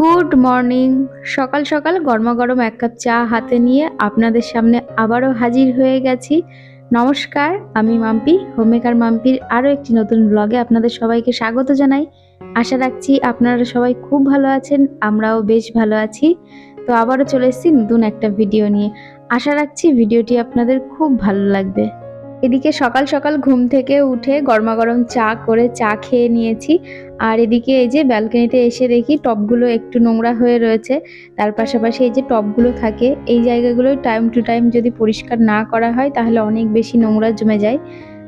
Morning সকাল সকাল গরমা গরম এক কাপ চা হাতে নিয়ে আপনাদের সামনে আবারও হাজির হয়ে গেছি। নমস্কার, আমি মাম্পি, হোমমেকার মাম্পির আরও একটি নতুন ব্লগে আপনাদের সবাইকে স্বাগত জানাই। আশা রাখছি আপনারা সবাই খুব ভালো আছেন, আমরাও বেশ ভালো আছি। তো আবারও চলে এসেছি নতুন একটা ভিডিও নিয়ে। আশা রাখছি ভিডিওটি আপনাদের খুব ভালো লাগবে। এদিকে সকাল সকাল ঘুম থেকে উঠে গরমাগরম চা করে চা খেয়ে নিয়েছি। আর এদিকে এই যে ব্যালকনিতে এসে দেখি টবগুলো একটু নোংরা হয়ে রয়েছে। তার পাশাপাশি এই যে টবগুলো থাকে, এই জায়গাগুলো টাইম টু টাইম যদি পরিষ্কার না করা হয় তাহলে অনেক বেশি নোংরা জমে যায়।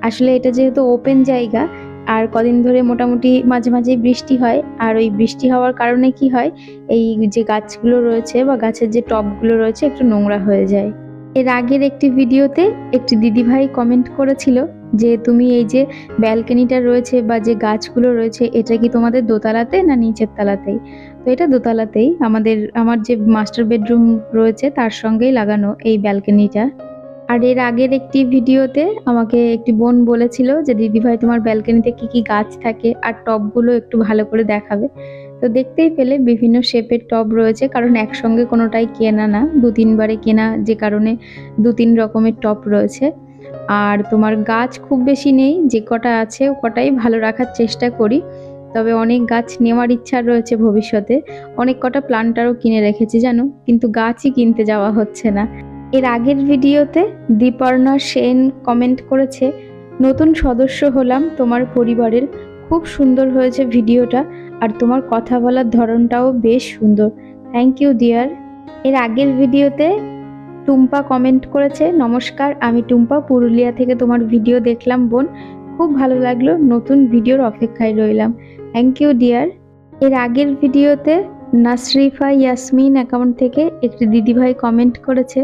আসলে এটা যেহেতু ওপেন জায়গা, আর কদিন ধরে মোটামুটি মাঝে মাঝেই বৃষ্টি হয়, আর ওই বৃষ্টি হওয়ার কারণে কি হয়, এই যে গাছগুলো রয়েছে বা গাছের যে টবগুলো রয়েছে একটু নোংরা হয়ে যায়। এর আগের একটি ভিডিওতে একটি দিদিভাই কমেন্ট করেছিল যে, তুমি এই যে ব্যালকনিটা রয়েছে বা যে গাছগুলো রয়েছে, এটা কি তোমাদের দোতলাতে না নিচের তলাতেই? তো এটা দোতলাতেই আমাদের, আমার যে মাস্টার বেডরুম রয়েছে, তার সঙ্গেই লাগানো এই ব্যালকনিটা। আর এর আগের একটি ভিডিওতে আমাকে একটি বোন বলেছিল যে, দিদিভাই, তোমার ব্যালকনিতে কি কি গাছ থাকে? আর টবগুলো একটু ভালো করে দেখাবে। তো দেখতেই পেলে বিভিন্ন শেপের টব রয়েছে, কারণ একসঙ্গে কোনোটাই কেনা না। দু তিনবারে কেনা যে কারণে দু তিন রকমের টব রয়েছে। আর তোমার গাছ খুব বেশি নেই, যে কটা আছে কটাই ভালো রাখার চেষ্টা করি। তবে অনেক গাছ নেওয়ার ইচ্ছা রয়েছে ভবিষ্যতে। অনেক কটা প্লান্টারও কিনে রেখেছি, জানো? কিন্তু গাছই কিনতে যাওয়া হচ্ছে না। এর আগের ভিডিওতে দীপর্ণা সেন কমেন্ট করেছে, নতুন সদস্য হলাম, তোমার পরিবারের। খুব সুন্দর হয়েছে ভিডিওটা। আর তোমার কথা বলার ধরনটাও বেশ সুন্দর। থ্যাংক ইউ ডিয়ার এর আগের ভিডিওতে টুম্পা কমেন্ট করেছে, নমস্কার, আমি টুম্পা পুরুলিয়া থেকে তোমার ভিডিও দেখলাম, বোন। খুব ভালো লাগল, নতুন ভিডিওর অপেক্ষায় রইলাম। থ্যাংক ইউ ডিয়ার এর আগের ভিডিওতে নাসরিফা ইয়াসমিন অ্যাকাউন্ট থেকে একটি দিদিভাই কমেন্ট করেছে,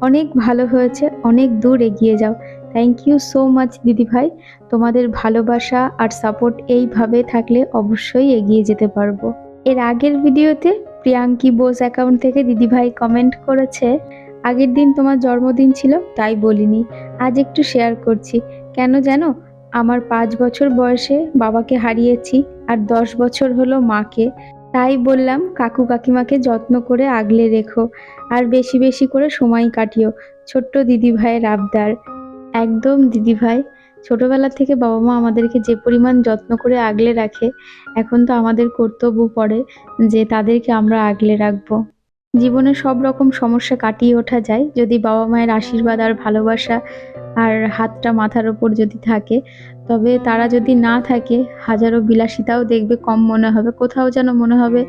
অনেক ভালো হয়েছে, অনেক দূর এগিয়ে যাও। থ্যাংক ইউ সো মাচ দিদিভাই তোমাদের ভালোবাসা আর সাপোর্ট এইভাবে থাকলে অবশ্যই এগিয়ে যেতে পারব। এর আগের ভিডিওতে প্রিয়াঙ্কি বোস অ্যাকাউন্ট থেকে দিদিভাই কমেন্ট করেছে, আগের দিন তোমার জন্মদিন ছিল, তাই বলিনি। আজ একটু শেয়ার করছি। কেন জানো? আমার পাঁচ বছর বয়সে বাবাকে হারিয়েছি আর দশ বছর হলো মাকে। তাই বললাম, কাকু কাকিমাকে যত্ন করে আগলে রেখো আর বেশি বেশি করে সময় কাটিও। ছোট্ট দিদি ভাইয়ের আবদার। একদম দিদিভাই ছোটবেলা থেকে বাবা মা আমাদেরকে যে পরিমাণ যত্ন করে আগলে রাখে, এখন তো আমাদের কর্তব্য পড়ে যে তাদেরকে আমরা আগলে রাখব। জীবনে সব রকম সমস্যা কাটিয়ে ওঠা যায়, যদি বাবা মায়ের আশীর্বাদ আর ভালোবাসা আর হাতটা মাথার ওপর যদি থাকে, তবে তারা যদি না থাকে, হাজারো বিলাসিতাও দেখবে কম মনে হবে, কোথাও যেন মনে হবে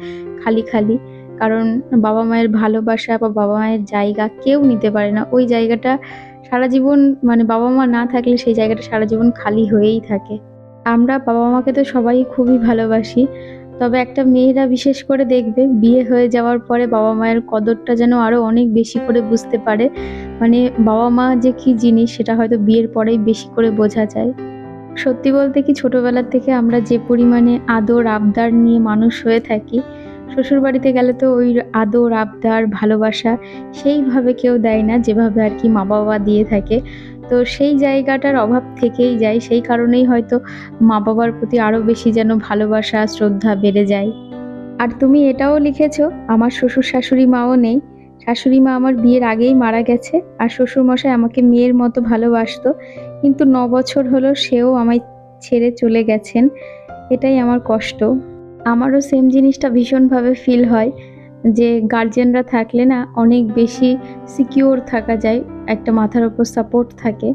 খালি খালি। কারণ বাবা মায়ের ভালোবাসা বা বাবা মায়ের জায়গা কেউ নিতে পারে না, ওই জায়গাটা সারা জীবন মানে বাবা মা না থাকলে সেই জায়গাটা সারা জীবন খালি হয়েই থাকে। আমরা বাবা মাকে তো সবাই খুবই ভালোবাসি। তবে একটা মেয়েরা বিশেষ করে দেখবে, বিয়ে হয়ে যাওয়ার পরে বাবা মায়ের কদরটা যেন আরও অনেক বেশি করে বুঝতে পারে। মানে বাবা মা যে কি জিনিস, সেটা হয়তো বিয়ের পরেই বেশি করে বোঝা যায়। সত্যি বলতে কি ছোটবেলার থেকে আমরা যে পরিমাণে আদর, আবদার নিয়ে মানুষ হয়ে থাকি শ্বশুর বাড়িতে গেলে তো ওই আদর, আবদার, ভালোবাসা সেইভাবে কেউ দেয় না, যেভাবে আর কি মা বাবা দিয়ে থাকে। তো সেই জায়গাটার অভাব থেকেই যায়, সেই কারণেই হয়তো মা বাবার প্রতি আরও বেশি যেন ভালোবাসা, শ্রদ্ধা বেড়ে যায়। আর তুমি এটাও লিখেছো, আমার শ্বশুর শাশুড়ি মাও নেই। শাশুড়ি মা আমার বিয়ের আগেই মারা গেছে আর শ্বশুর মশাই আমাকে মেয়ের মতো ভালোবাসতো। কিন্তু ন বছর হলো সেও আমায় ছেড়ে চলে গেছেন। এটাই আমার কষ্ট। আমারও সেম জিনিসটা ভীষণভাবে ফিল হয় যে গার্জেনরা থাকলে না অনেক বেশি সিকিওর থাকা যায়, একটা মাথার ওপর সাপোর্ট থাকে।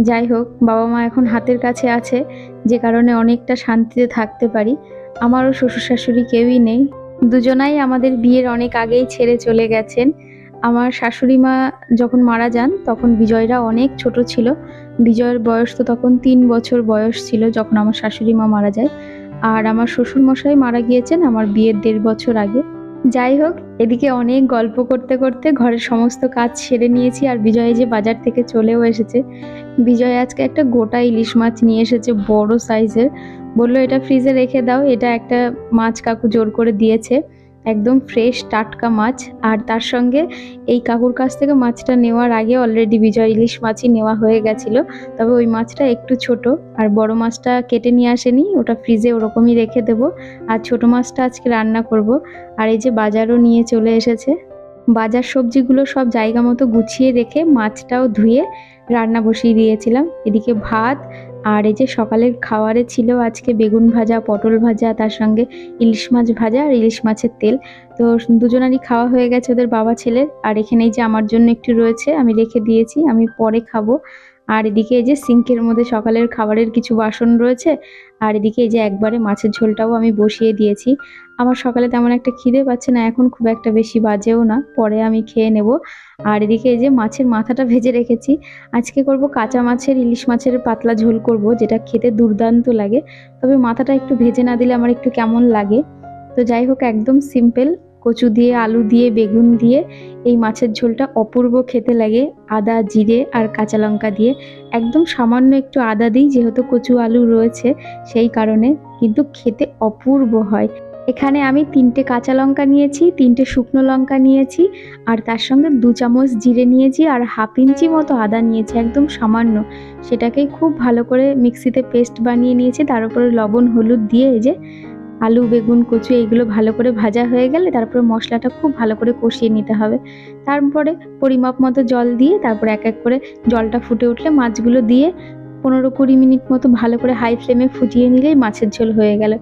যাই হোক, বাবা মা এখন হাতের কাছে আছে, যে কারণে অনেকটা শান্তিতে থাকতে পারি। আমারও শ্বশুর শাশুড়ি কেউই নেই। দুজনাই আমাদের বিয়ের অনেক আগেই ছেড়ে চলে গেছেন। আমার শাশুড়ি মা যখন মারা যান, তখন বিজয়রা অনেক ছোট ছিল। বিজয়ের বয়স তো তখন তিন বছর বয়স ছিল যখন আমার শাশুড়ি মা মারা যায়। আর আমার শ্বশুর মশাই মারা গিয়েছেন আমার বিয়ের দেড় বছর আগে। যাই হোক, এদিকে অনেক গল্প করতে করতে ঘরের সমস্ত কাজ সেরে নিয়েছি আর বিজয় যে বাজার থেকে চলেও এসেছে। বিজয় আজকে একটা গোটা ইলিশ মাছ নিয়ে এসেছে বড় সাইজের। বলল, এটা ফ্রিজে রেখে দাও, এটা একটা মাছ কাকু জোর করে দিয়েছে। একদম ফ্রেশ টাটকা মাছ। আর তার সঙ্গে এই কাকুর কাছ থেকে মাছটা নেওয়ার আগে অলরেডি বিজয় ইলিশ মাছই নেওয়া হয়ে গেছিল। তবে ওই মাছটা একটু ছোট, আর বড় মাছটা কেটে নিয়ে আসেনি, ওটা ফ্রিজে ওরকমই রেখে দেবো। আর ছোট মাছটা আজকে রান্না করব। আর এই যে বাজারও নিয়ে চলে এসেছে। বাজার সবজিগুলো সব জায়গা মতো গুছিয়ে রেখে মাছটাও ধুয়ে রান্না বসিয়ে দিয়েছিলাম। এদিকে ভাত আর এই যে সকালের খাবারে ছিল আজকে বেগুন ভাজা, পটল ভাজা, তার সঙ্গে ইলিশ মাছ ভাজা আর ইলিশ মাছের তেল। তো দুজনারই খাওয়া হয়ে গেছে ওদের বাবা ছেলের। আর এখানেই যে আমার জন্য একটু রয়েছে, আমি রেখে দিয়েছি, আমি পরে খাব। আর এদিকে এই যে সিঙ্কের মধ্যে সকালের খাবারের কিছু বাসন রয়েছে, আর এদিকে এই যে একবারে মাছের ঝোলটাও আমি বসিয়ে দিয়েছি। আমার সকালে তেমন একটা খিদে পাচ্ছে না, এখন খুব একটা বেশি বাজেও না, পরে আমি খেয়ে নেব। আর এদিকে এই যে মাছের মাথাটা ভেজে রেখেছি, আজকে করব কাঁচা মাছের, ইলিশ মাছের পাতলা ঝোল করব, যেটা খেতে দুর্দান্ত লাগে। তবে মাথাটা একটু ভেজে না দিলে আমার একটু কেমন লাগে। তো যাই হোক, একদম সিম্পল কচু দিয়ে, আলু দিয়ে, বেগুন দিয়ে এই মাছের ঝোলটা অপূর্ব খেতে লাগে। আদা, জিরে আর কাঁচা লঙ্কা দিয়ে। একদম সামান্য একটু আদা দিই, যেহেতু কচু, আলু রয়েছে সেই কারণে, কিন্তু খেতে অপূর্ব হয়। এখানে আমি তিনটে কাঁচা লঙ্কা নিয়েছি, তিনটে শুকনো লঙ্কা নিয়েছি আর তার সঙ্গে দু চামচ জিরে নিয়েছি আর হাফ ইঞ্চি মতো আদা নিয়েছি, একদম সামান্য। সেটাকেই খুব ভালো করে মিক্সিতে পেস্ট বানিয়ে নিয়েছি, তার উপরে লবণ, হলুদ দিয়ে এই যে আলু, বেগুন, কচু এইগুলো ভালো করে ভাজা হয়ে গেলে তারপরে মশলাটা খুব ভালো করে কষিয়ে নিতে হবে। তারপরে পরিমাপ মতো জল দিয়ে তারপরে এক এক করে জলটা ফুটে উঠলে মাছগুলো দিয়ে পনেরো কুড়ি মিনিট মতো ভালো করে হাই ফ্লেমে ফুটিয়ে নিলেই মাছের ঝোল হয়ে গেল।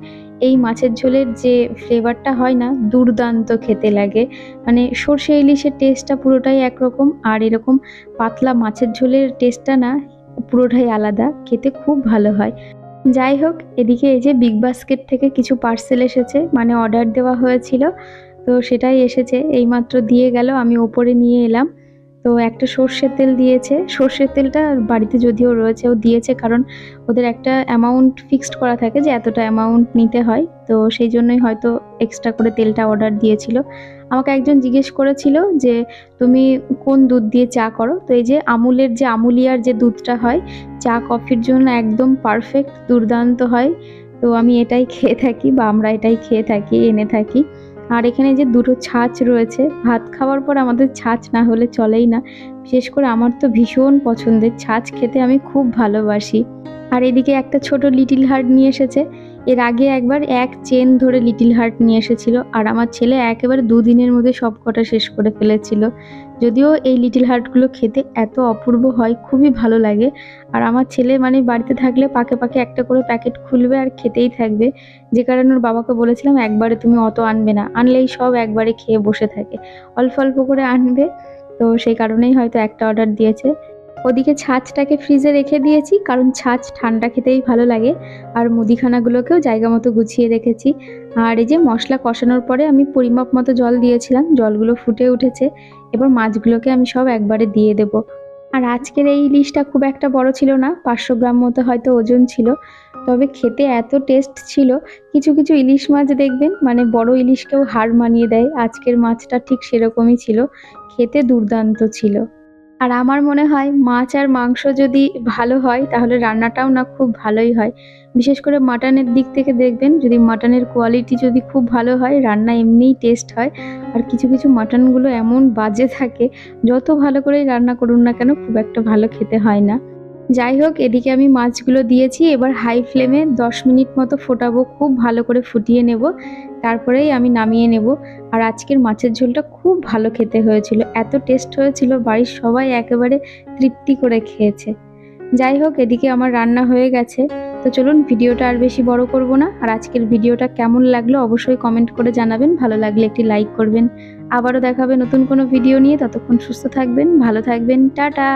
এই মাছের ঝোলের যে ফ্লেভারটা হয় না, দুর্দান্ত খেতে লাগে। মানে সর্ষে ইলিশের টেস্টটা পুরোটাই একরকম আর এরকম পাতলা মাছের ঝোলের টেস্টটা না পুরোটাই আলাদা, খেতে খুব ভালো হয়। যাই হোক, এদিকে এই যে বিগ বাস্কেট থেকে কিছু পার্সেল এসেছে মানে অর্ডার দেওয়া হয়েছিল, তো সেটাই এসেছে, এইমাত্র দিয়ে গেল, আমি ওপরে নিয়ে এলাম। তো একটা সর্ষের তেল দিয়েছে, সর্ষের তেলটা বাড়িতে যদিও রয়েছে, ও দিয়েছে কারণ ওদের একটা অ্যামাউন্ট ফিক্সড করা থাকে যে এতটা অ্যামাউন্ট নিতে হয়, তো সেই জন্যই হয়তো এক্সট্রা করে তেলটা অর্ডার দিয়েছিল। আমাকে একজন জিজ্ঞেস করেছিল যে, তুমি কোন দুধ দিয়ে চা করো? তো এই যে আমুলের যে আমুলিয়ার যে দুধটা হয়, চা কফির জন্য একদম পারফেক্ট দুর্দান্ত হয়। তো আমি এটাই খেয়ে থাকি বা আমরা এটাই খেয়ে থাকি, এনে থাকি। আর এখানে যে দুটো ছাঁচ রয়েছে, ভাত খাওয়ার পর আমাদের ছাঁচ না হলে চলেই না। বিশেষ করে আমার তো ভীষণ পছন্দের ছাঁচ খেতে আমি খুব ভালোবাসি। আর এদিকে একটা ছোট লিটিল হার্ট নিয়ে এসেছে। এর আগে একবার এক চেন ধরে লিটিল হার্ট নিয়ে এসেছিল, আর আমার ছেলে একেবারে দুদিনের মধ্যে সব কটা শেষ করে ফেলেছিল। যদিও এই লিটিল হার্টগুলো খেতে এত অপূর্ব হয়, খুবই ভালো লাগে। আর আমার ছেলে মানে বাড়িতে থাকলে পাকে পাকে একটা করে প্যাকেট খুলবে আর খেতেই থাকবে। যে কারণে ওর বাবাকে বলেছিলাম, একবারে তুমি অত আনবে না। আনলেই সব একবারে খেয়ে বসে থাকে। অল্প অল্প করে আনবে, তো সেই কারণেই হয়তো একটা অর্ডার দিয়েছে। ওদিকে ছাঁচটাকে ফ্রিজে রেখে দিয়েছি, কারণ ছাঁচ ঠান্ডা খেতেই ভালো লাগে। আর মুদিখানাগুলোকেও জায়গা মতো গুছিয়ে রেখেছি। আর এই যে মশলা কষানোর পরে আমি পরিমাপ মতো জল দিয়েছিলাম, জলগুলো ফুটে উঠেছে। এবার মাছগুলোকে আমি সব একবারে দিয়ে দেব। আর আজকের এই ইলিশটা খুব একটা বড় ছিল না, পাঁচশো গ্রাম মতো হয়তো ওজন ছিল। তবে খেতে এত টেস্ট ছিল, কিছু কিছু ইলিশ মাছ দেখবেন মানে বড় ইলিশকেও হার মানিয়ে দেয়। আজকের মাছটা ঠিক সেরকমই ছিল, খেতে দুর্দান্ত ছিল। আর আমার মনে হয় মাছ আর মাংস যদি ভালো হয়, তাহলে রান্নাটাও না খুব ভালোই হয়। বিশেষ করে মাটনের দিক থেকে দেখবেন, যদি মাটনের কোয়ালিটি যদি খুব ভালো হয়, রান্না এমনিই টেস্ট হয়। আর কিছু কিছু মাটনগুলো এমন বাজে থাকে, যত ভালো করেই রান্না করুন না কেন, খুব একটা ভালো খেতে হয় না। যাই হোক, এদিকে আমি মাছগুলো দিয়েছি, এবার হাই ফ্লেমে দশ মিনিট মতো ফোটাবো, খুব ভালো করে ফুটিয়ে নেব। তারপরেই আমি নামিয়ে নেব। আর আজকের মাছের ঝোলটা খুব ভালো খেতে হয়েছিল। এত টেস্ট হয়েছিল, বাড়ির সবাই একেবারে তৃপ্তি করে খেয়েছে। যাই হোক, এদিকে আমার রান্না হয়ে গেছে। তো চলুন, ভিডিওটা আর বেশি বড় করব না। আর আজকের ভিডিওটা কেমন লাগল অবশ্যই কমেন্ট করে জানাবেন। ভালো লাগলে একটি লাইক করবেন। আবারও দেখাবে নতুন কোনো ভিডিও নিয়ে। ততক্ষণ সুস্থ থাকবেন, ভালো থাকবেন। টাটা!